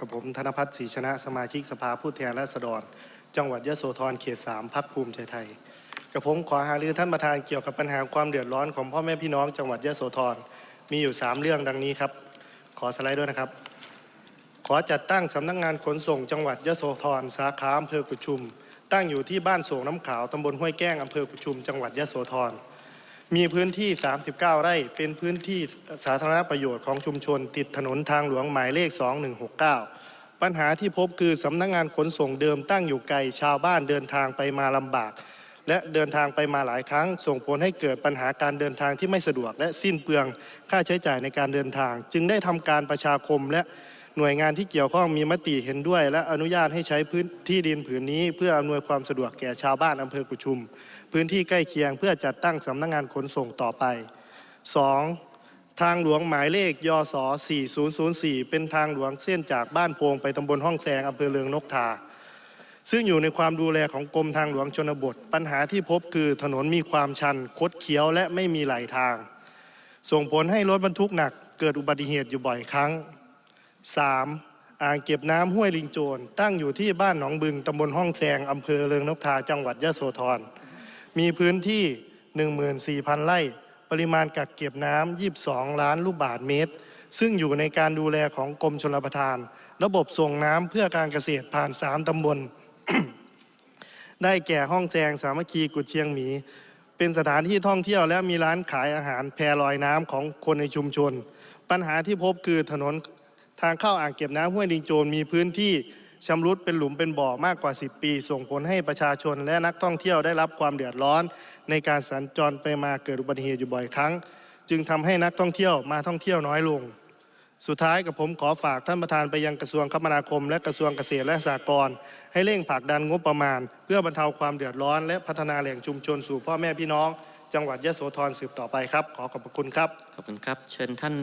กับผมธนพัฒน์ศรีชนะสมาชิกสภาผู้แทนราษฎร จังหวัดยโสธรเขตสามพักภูมิใจไทย กับผมขอหารือท่านประธานเกี่ยวกับปัญหาความเดือดร้อนของพ่อแม่พี่น้องจังหวัดยโสธรมีอยู่ 3 เรื่องดังนี้ครับ ขอสไลด์ด้วยนะครับ ขอจัดตั้งสำนักงานขนส่งจังหวัดยโสธรสาขาอำเภอกุชุม ตั้งอยู่ที่บ้านโศกน้ำขาวตำบลห้วยแก้งอำเภอกุชุม จังหวัดยโสธร มีพื้นที่ 39 ไร่ เป็นพื้นที่สาธารณประโยชน์ของชุมชน ติดถนนทางหลวงหมายเลข 2169 ปัญหาที่พบคือสำนักงานขนส่งเดิมตั้งอยู่ไกล ชาวบ้านเดินทางไปมาลำบาก และเดินทางไปมาหลายครั้ง ส่งผลให้เกิดปัญหาการเดินทางที่ไม่สะดวก และสิ้นเปลืองค่าใช้จ่ายในการเดินทาง จึงได้ทำการประชาคมและ หน่วยงานที่เกี่ยวข้องมีมติเห็นด้วย และอนุญาตให้ใช้พื้นที่ดินผืนนี้ เพื่ออำนวยความสะดวกแก่ชาวบ้านอำเภอกุชุม พื้นที่ใกล้เคียงเพื่อจัดตั้งสำนักงานขนส่งต่อไป 2. ทางหลวงหมายเลขยศ4004 เป็นทางหลวงเส้นจากบ้านโพงไปตำบลห้องแซงอำเภอเลืองนกทาซึ่งอยู่ในความดูแลของกรมทางหลวงชนบท ปัญหาที่พบคือถนนมีความชัน คดเคี้ยวและไม่มีไหลทาง ส่งผลให้รถบรรทุกหนักเกิดอุบัติเหตุอยู่บ่อยครั้ง 3. อ่างเก็บน้ำห้วยลิงโจร ตั้งอยู่ที่บ้านหนองบึงตำบลห้องแซงอำเภอเลืองนกทาจังหวัดยะโสธร มีพื้นที่ 14,000 ไร่ ปริมาณกักเก็บน้ำ 22 ล้านลูกบาศก์เมตร ซึ่งอยู่ในการดูแลของกรมชลประทาน ระบบส่งน้ำเพื่อการเกษตรผ่าน 3ตำบล ได้แก่ห้องแจงสามัคคีกุดเชียงหมี เป็นสถานที่ท่องเที่ยวและมีร้านขายอาหารแพลอยน้ำของคนในชุมชน ปัญหาที่พบคือถนน ทางเข้าอ่างเก็บน้ำห้วยลิงโจรมีพื้นที่ชำรุดเป็นหลุมเป็นบ่อมากกว่า 10 ปี ส่งผลให้ประชาชนและนักท่องเที่ยวได้รับความเดือดร้อน ในการสัญจรไปมาเกิดอุบัติเหตุอยู่บ่อยครั้ง จึงทำให้นักท่องเที่ยวมาท่องเที่ยวน้อยลง สุดท้ายกับผมขอฝากท่านประธานไปยังกระทรวงคมนาคม และกระทรวงเกษตรและสหกรณ์ให้เร่งผลักดันงบประมาณ เพื่อบรรเทาความเดือดร้อน และพัฒนาแหล่งชุมชนสู่พ่อแม่พี่น้อง จังหวัดยะโสธรสืบต่อไปครับ ขอขอบคุณครับขอบคุณครับ เชิญท่าน